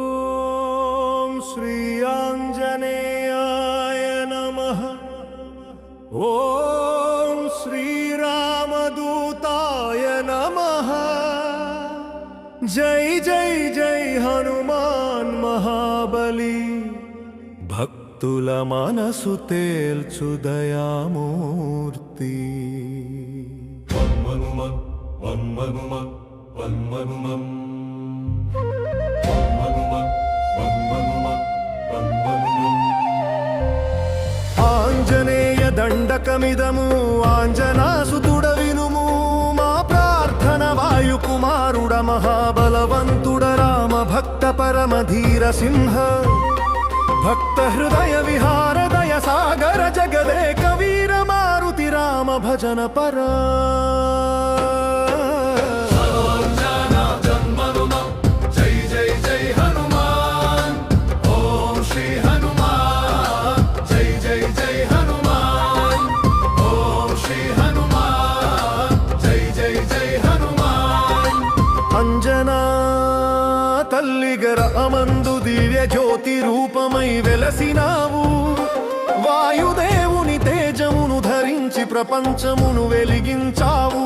ॐ श्रीयाञ्जनेयाय नमः ॐ श्रीरामदूताय नमः जय जय जय हनुमान् महाबली భక్తుల మనసు తేల్చు దయామూర్తి ఆంజనేయ దండకమిదము ఆంజనాసుతుడ వినుము మా ప్రార్థన వాయుకుమారుడ మహాబలవంతుడ రామ భక్త పరమధీర సింహ. భక్త హృదయ విహార దయ సాగర జగదే కవీర మారుతి రామ భజన పరా. తల్లిగర అమందు దివ్య జ్యోతి రూపమై వెలసినావు. వాయుదేవుని తేజమును ధరించి ప్రపంచమును వెలిగించావు.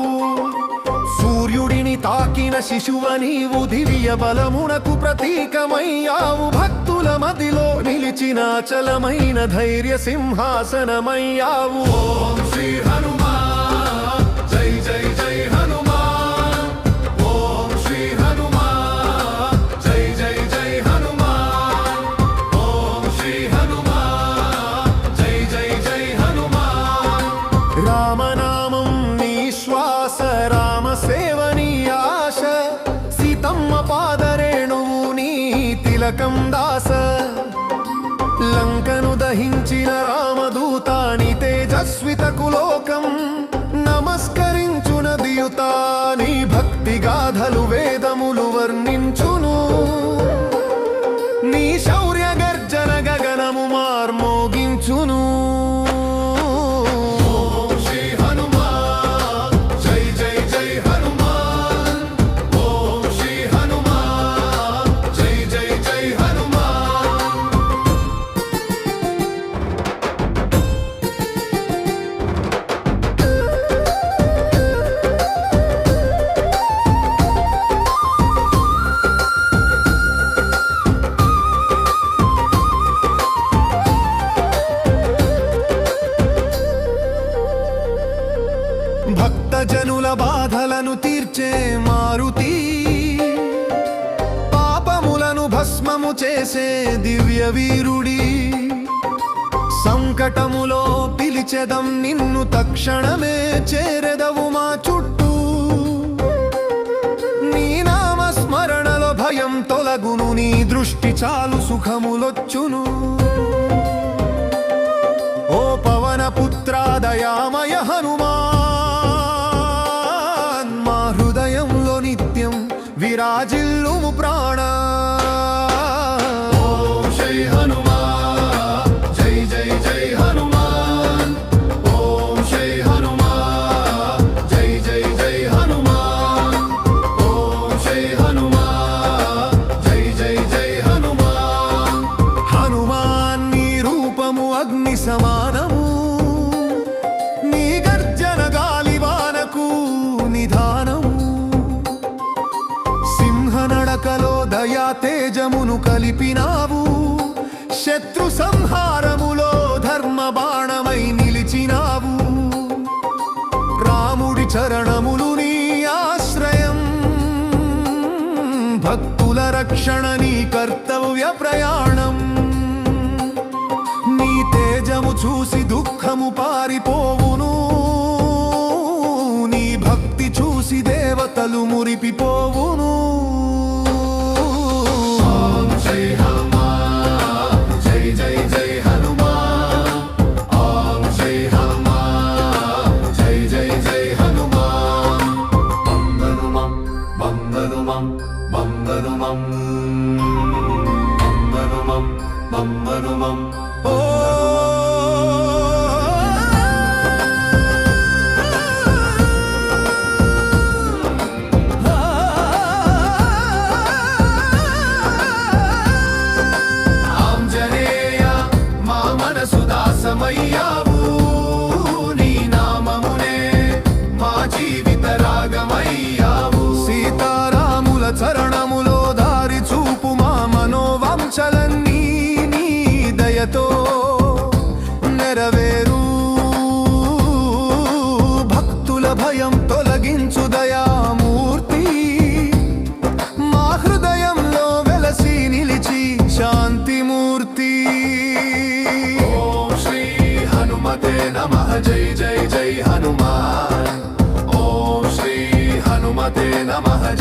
సూర్యుడిని తాకిన శిశువ నీవు దివ్య బలమునకు ప్రతీకమయ్యావు. భక్తుల మదిలో నిలిచిన చలమైన ధైర్య సింహాసనమయ్యావు. ఓం శ్రీ హనుమ శ్వాస రామ సేవని ఆశ. సీతమ్మ పాదరేణువు నీ తిలకం దాస. లంకను దహించిన రామదూతాని తేజస్విత కులోకం. నమస్కరించునదియుతా నీ భక్తి గాథలు వేదములు వర్ణించును. నీ శౌర్య గర్జన గగనము మార్మోగించును. భక్తజనుల బాధలను తీర్చే మారుతి. పాపములను భస్మము చేసే దివ్య వీరుడి. సంకటములో పిలిచెదం నిన్ను తక్షణమే చేరెదవు మా చుట్టూ. నీ నామస్మరణలో భయం తొలగును నీ దృష్టి చాలు సుఖములొచ్చును. విరాజిల్లుము ప్రాణ. తేజమును కలిపినావు. శత్రు సంహారములో ధర్మ బాణమై నిలిచినావు. రాముడి చరణములు నీ ఆశ్రయం. భక్తుల రక్షణ నీ కర్తవ్య ప్రయాణం. నీ తేజము చూసి దుఃఖము పారిపోవును. నీ భక్తి చూసి దేవతలు మురిపిపోవును. దైవమయ్యావు నీ నామమునే మా జీవిత రాగమయ్యావు. సీతారాముల చరణములో దారి చూపు మా మనోవంచలన్నీ నీ దయతో నెరవేరు. భక్తుల భయం हनुमते नमः जय जय जय हनुमान। ॐ श्री हनुमते नमः